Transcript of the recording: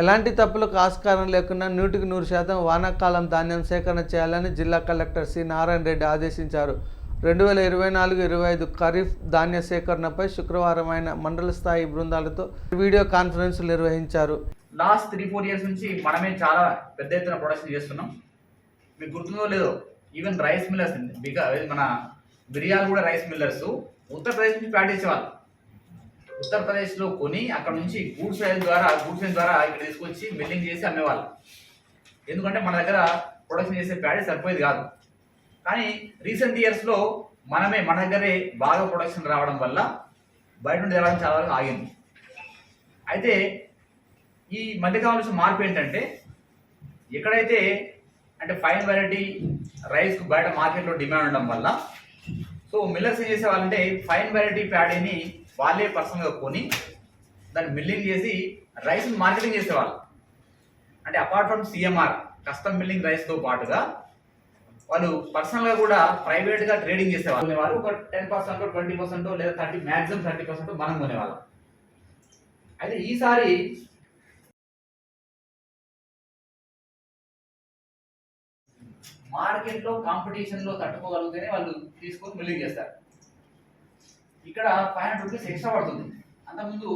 ఎలాంటి తప్పులకు ఆస్కారం లేకుండా నూటికి నూరు శాతం వానాకాలం ధాన్యం సేకరణ చేయాలని జిల్లా కలెక్టర్ సి నారాయణ రెడ్డి ఆదేశించారు. రెండు వేల ఇరవై నాలుగు ఇరవై ఐదు ఖరీఫ్ ధాన్య సేకరణపై శుక్రవారం ఆయన మండల స్థాయి బృందాలతో వీడియో కాన్ఫరెన్స్ నిర్వహించారు. లాస్ట్ త్రీ ఫోర్ ఇయర్స్ నుంచి మనమే చాలా పెద్ద ఎత్తున ప్రొడక్షన్ చేస్తున్నాం. మీకు గుర్తుందో లేదో ఈవెన్ రైస్ మిల్లర్స్ బిగా మన మిరియాలు కూడా రైస్ మిల్లర్స్. ఉత్తరప్రదేశ్ నుంచి ప్యాట్ చేసేవాళ్ళు. ఉత్తరప్రదేశ్లో కొని అక్కడ నుంచి గూడ్స్ రైల్ ద్వారా గూడ్స్ రైల్ ద్వారా ఇక్కడ తీసుకొచ్చి మిల్లింగ్ చేసి అమ్మేవాళ్ళు. ఎందుకంటే మన దగ్గర ప్రొడక్షన్ చేసే ప్యాడీ సరిపోయేది కాదు. కానీ రీసెంట్ ఇయర్స్లో మనమే మన దగ్గరే బాగా ప్రొడక్షన్ రావడం వల్ల బయట నుండి రావడం చాలా వరకు ఆగింది. అయితే ఈ మధ్యకాలం వచ్చిన మార్పు ఏంటంటే ఎక్కడైతే అంటే ఫైన్ వెరైటీ రైస్కు బయట మార్కెట్లో డిమాండ్ ఉండడం వల్ల సో మిల్లర్స్ ఏం చేసేవాళ్ళంటే ఫైన్ వెరైటీ ప్యాడీని వాళ్ళే పర్సనల్గా కొని దాన్ని మిల్లింగ్ చేసి రైస్ మార్కెటింగ్ చేసేవాళ్ళు. అంటే apart from CMR custom milling రైస్తో పాటుగా వాళ్ళు పర్సనల్గా కూడా ప్రైవేట్గా ట్రేడింగ్ చేసేవాళ్ళు. కొనేవాళ్ళు. ఒక టెన్ పర్సెంట్ ట్వంటీ పర్సెంట్ లేదా థర్టీ మ్యాక్సిమం థర్టీ పర్సెంట్ మనం కొనేవాళ్ళం. అయితే ఈసారి మార్కెట్లో కాంపిటీషన్లో తట్టుకోగలిగితేనే వాళ్ళు తీసుకొని మిల్లింగ్ చేస్తారు. ఇక్కడ ఫైవ్ హండ్రెడ్ రూపీస్ ఎక్స్ట్రా పడుతుంది. అంతకుముందు